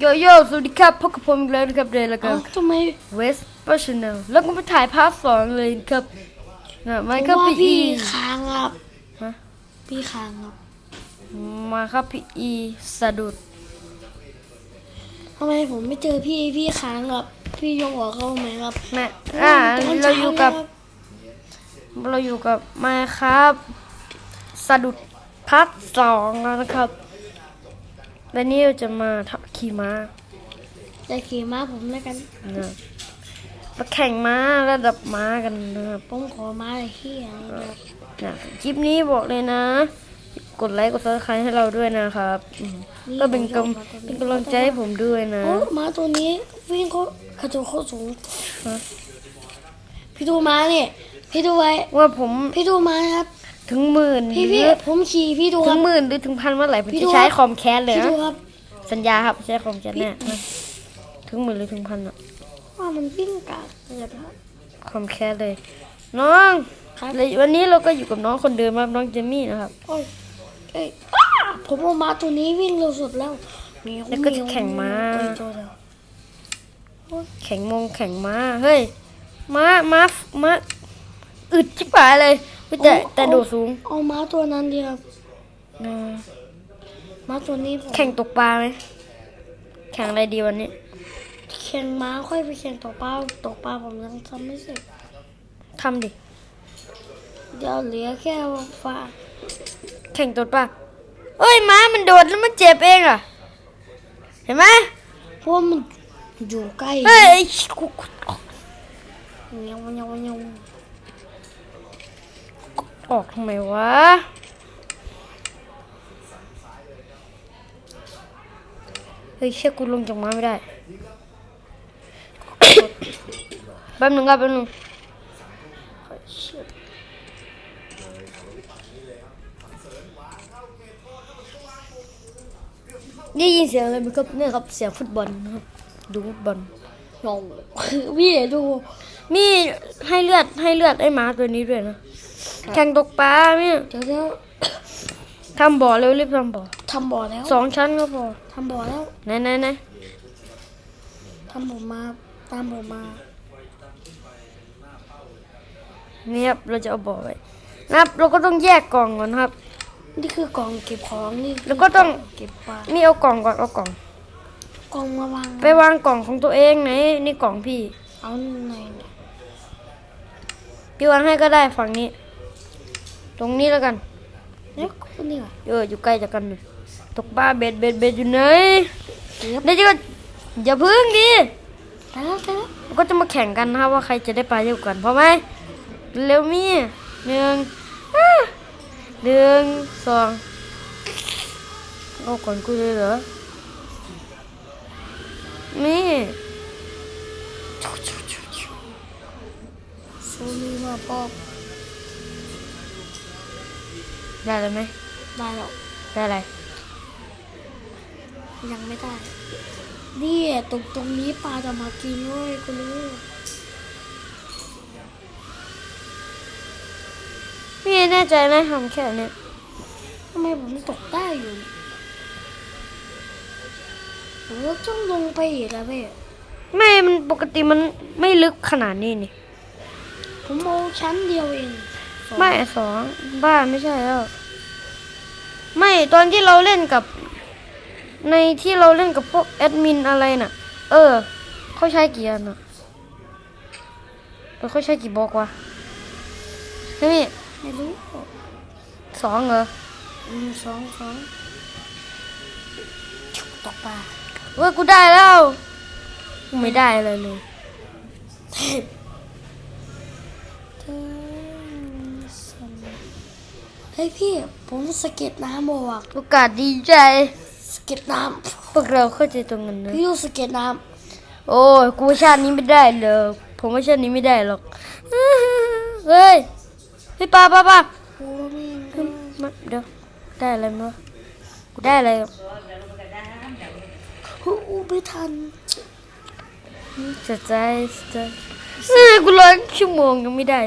โยโย่สวัสดีครับพบกับผมอีกแล้วนะครับเดย์แล้วกัเอ้านทำไมเวสปาชแนลแล้วก็ไปถ่ายภาคสองเลยครับนะมาครับว่าพี่พี่อีค้างครับฮะพี่ค้างครับมาครับพี่อีสะดุดทำไมผมไม่เจอพี่พี่ค้างครับพี่ยกหัวเข้าไหมครับแม่อ่าตนเราอยู่กับช้แล้วคเราอยู่กับมาครับ สะดุดภาคสองแล้วนะครับ และนี่เราจะมาทับขี่ม้าจะขี่ม้าผมแล้วกันนะมาแข่งม้าระดับม้ากันนะครับผมขอม้าเลยเฮียนี่ครับนะคลิปนี้บอกเลยนะ กดไลค์กดซับสไครต์ให้เราด้วยนะครับอืมก็เป็นกำเป็นกำลังใจให้ผมด้วยนะโอ้ม้าตัวนี้วิ่งเขากระโจนเขาสูงฮะพี่ดูม้าเนี่ยพี่ดูไว้ว่าผมพี่ดูม้าครับ ถึงหมื่นพี่หรืพี่อผมขี่พี่ดูคถึรังบหมื่นหรือถึงพันเมื่อไหร่ผมพี่จะดูใช้ครับ คอมแคสเลยพี่นะดูครับสัญญาครับใช้คอมแคสแน่นะถึงหมื่นหรือถึงพันอะว่ามันวิ่งกากเลยครับ คอมแคสเลย น้องครับ เลยวันนี้เราก็อยู่กับน้องคนเดิมครับน้องเจมี่นะครับ โอ้ยเอ้ยอ้าผมเอาม้าตัวนี้วิ่งเร็วสุดแล้วเหมียวแล้วก็จะแข่งม้าเอ้ยตัวเดียวแข่งมงแข่งม้าเฮ้ยม้าม้าม้าอึดชิบหายเลย เฮ้ยแต่แต่โดดสูงเอาม้าตัวนั้นเดียวนะม้าตัวนี้ผมแข่งตกปลาไหมแข่งอะไรดีวันนี้ แข่งม้าค่อยไปแข่งตกปลาตกปลาผมยังทำไม่เสร็จทำดิ เดี๋ยวเหลือแค่ฟ้าแข่งตกปลาเอ้ยม้ามันโดดแล้วมันเจ็บเองอะ เห็นไหมเพราะว่ามันอยู่ใกล้เฮ้ยไอ้กูเงี้ยวเงี้ยวเงี้ยว ออกทำไมวะ เฮ้ยเชื่อกูลงจากม้าไม่ได้ แป๊บนึงครับแป๊บนึงได้ยินเสียงอะไรไหมครับเนี่ยครับเสียงฟุตบอลนะครับ ดูฟุตบอลงงพี่ดู มีให้เลือดให้เลือดไอ้หมาตัวนี้ด้วยนะ แข่งตกปลาเนี่ยเดี๋ยวเดี๋ยวทำบ่อเร็วรีบทำบ่อทำบ่อแล้วสองชั้นก็พอทำบ่อแล้วไหนไหนไหนทำผมมาตามผมมานี่ครับเราจะเอาบ่อไว้นะครับเราก็ต้องแยกกล่องก่อนนะครับ นี่คือกล่องเก็บของนี่คืแล้วก็ต้องเก็บปลานี่เอากล่องก่อนเอากล่อง กล่องมาวางไปวางกล่องของตัวเองไหนนี่กล่องพี่ เอาไหนเนี่ยพี่วางให้ก็ได้ฝั่งนี้ ตรงนี้แล้วกันเนี่ยนี่ว่ะเอออยู่ใกล้จากกันเลยตกปลาเบ็ดเบ็ดเบ็ดอยู่ไหนเดี๋ยวเดี๋ยวจะก็อย่าพึ่งดิไปแล้วไปแล้วเราก็จะมาแข่งกันนะครับว่าใครจะได้ปลาเยอะกว่ากันพอไหมเร็วมีหนึ่งอ่าหนึ่งสองเอาก่อนกูเลยเหรอนี่โซลีมาปอบ ได้เลยไหมได้แล้วได้อะไร ยังไม่ได้ นี่ตรงตรงนี้ปลาจะมากินเว้ยกูรู้พี่แน่ใจไหมทำแค่เนี้ยทำไมผมตกได้อยู่ผมว่าต้องลงไปอีกแล้วเว้ยไม่ มันปกติมันไม่ลึกขนาดนี้นี่ ผมเอาชั้นเดียวเอง สองไม่สองบ้านไม่ใช่แล้ว ไม่ตอนที่เราเล่นกับ ในที่เราเล่นกับพวกแอดมินอะไรน่ะ เออเขาใช้กี่อันน่ะเออเขาใช้กี่บล็อกวะนี่ไม่รู้สองเหรออืมสองสองตกปลาเว้ยกูได้แล้ว กูไม่ได้อะไรเลย เฮ้ยพี่ ผมสะเก็ตน้ำบอกโอกาสดีใจสะเก็ตน้พวกเราเข้าใจตรงกันำนะพี่ดูสะเก็ตน้โอ้ยกูว่าชาตินี้ไม่ได้เลยผมว่าชาตินี้ไม่ได้หรอกเฮ้ยเฮ้ยปลาปลาปลาำโอ้แม่งขึ้นมาเดี๋ยวได้อะไรมั้ยกูได้อะไรโอ้โหไม่ทันเสียใจเสียใจเอ้ยกูรอชั่วโมงยังไม่ได้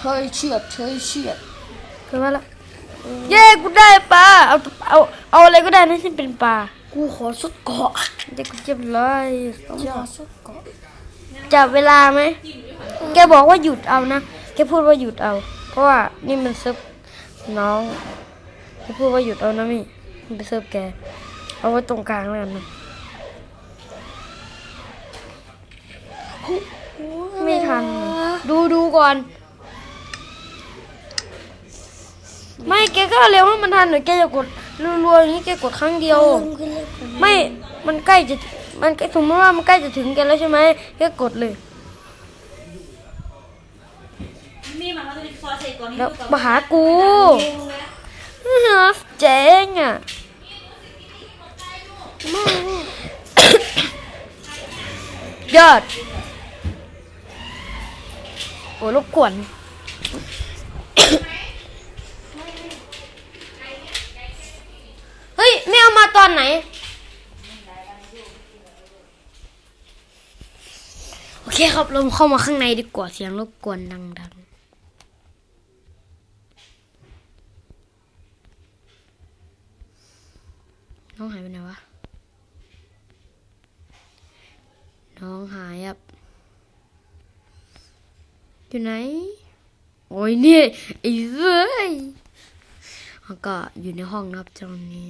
เฮ้ยเฉียดเฮ้ยเฉียด เกิดมาละเย้กูได้ปลาเอาเอาเอาอะไรก็ได้นะที่เป็นปลากูขอสักเกาะเด็กกูเจ็บเลยอย่าสักเกาะจับเวลาไหมแกบอกว่าหยุดเอานะแกพูดว่าหยุดเอา เพราะว่านี่มันเซิร์ฟน้องแกพูดว่าหยุดเอานะมี่มันไปเซิร์ฟแก เอาไว้ตรงกลางแล้วกันนะไม่ทัน ดูดูก่อน ไม่แกก็เร็วให้มันทันหน่อยแกจะกดรัวๆอย่างนี้แกกดครั้งเดียว ไม่มันใกล้จะมันใกล้สมมติว่ามันใกล้จะถึงแกแล้วใช่ไหมแกกดเลยแล้วมาหากูเฮ้อเจ๋งอะยอดโอ้รบกวน เฮ้ย ไม่เอามาตอนไหน โอเคครับเราเข้ามาข้างในดีกว่าเสียงรบกวนดังๆน้องหายไปไหนวะ น้องหายครับ อยู่ไหน โอ้ยเนี่ยไอ้เว้ยแล้วก็อยู่ในห้องนะครับตอนนี้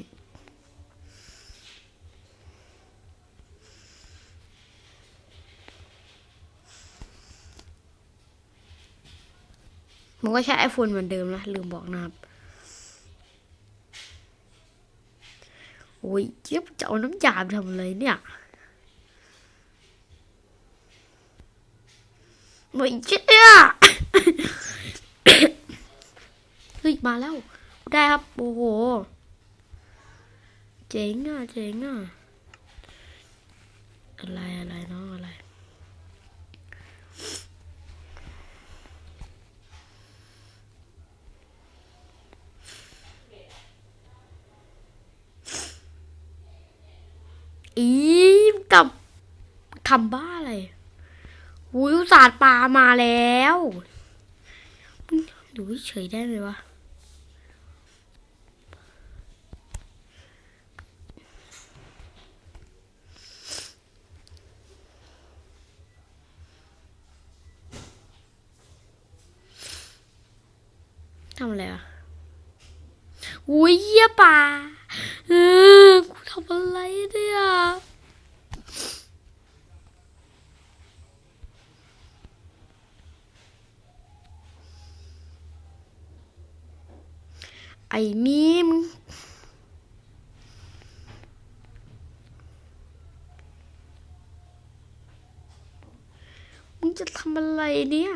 ผมก็ใช้ไอโฟนเหมือนเดิมนะ ลืมบอกนะครับ โอ้ยเจี๊ยบจะเอาน้ำยาไปทำอะไรเนี่ยไม่เชื่อเฮ้ยมาแล้ว ได้ครับ โอ้โห เจ๋งอะ เจ๋งอะ อะไรอะไรเน้องอะไร อีมกับทำบ้าอะไรอุ้ยอุตสาดปลามาแล้วดูเฉยได้ไหมวะทำอะไรวะอุ้ยเยี่ยปลาเออ กูทำอะไรเนี่ยไอ้มีมมึงจะทำอะไรเนี่ย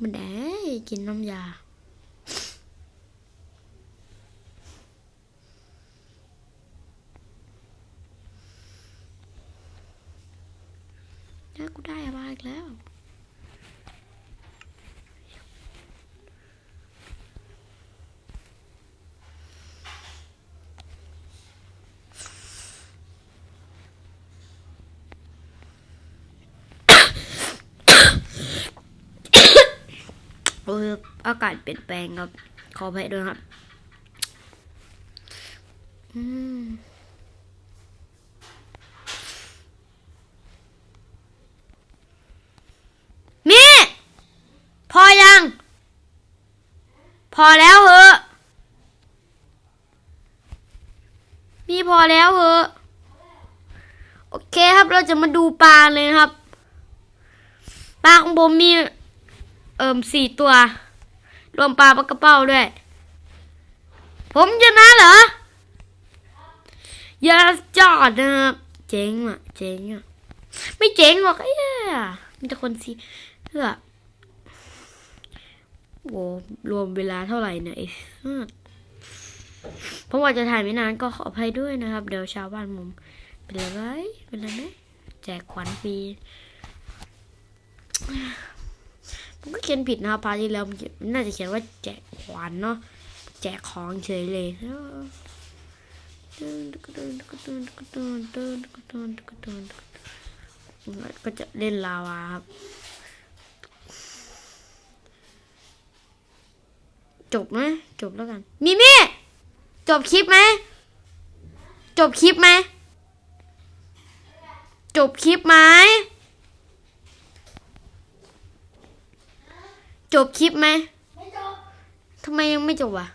มันแด้กินน้ำยา แล้วกูได้อะไรอีกแล้ว โอ้ยอากาศเปลี่ยนแปลงครับ ขออภัยด้วยครับอืมนี่พอยัง พอแล้วเหอะมีพอแล้วเหอะโอเคครับเราจะมาดูปลาเลยครับปลาของผมมี เอิมสี่ตัว รวมปลาปลากระเป้าด้วย ผมชนะเหรอ อย่าจอดนะครับเจ๋งอะ เจ๋งอะ ไม่เจ๋งหรอกไอ้เหี้ยมีแต่คนสีเพื่อโวรวมเวลาเท่าไหร่เนี่ยผมว่าจะถ่ายไม่นานก็ขออภัยด้วยนะครับ เดี๋ยวชาวบ้านผมเป็นอะไรเป็นอะไรไหมแจกขวัญฟรี ผมก็เขียนผิดนะครับพาร์ทที่แล้วมันน่าจะเขียนว่าแจกขวัญเนาะแจกของเฉยเลยก็จะเล่นลาวาครับ จบไหมจบแล้วกันมิมี่จบคลิปไหมจบคลิปไหมจบคลิปไหม จบคลิปไหมไม่จบทำไมยังไม่จบอะ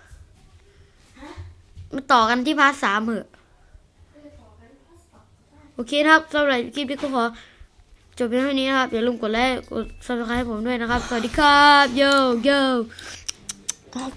มาต่อกันที่พาร์ทสามเหอะโอเคนะครับสำหรับคลิปนี้ก็ขอจบเพียงเท่านี้นะครับอย่าลืมกดไลค์กด subscribe ให้ผมด้วยนะครับ สวัสดีครับโยโย่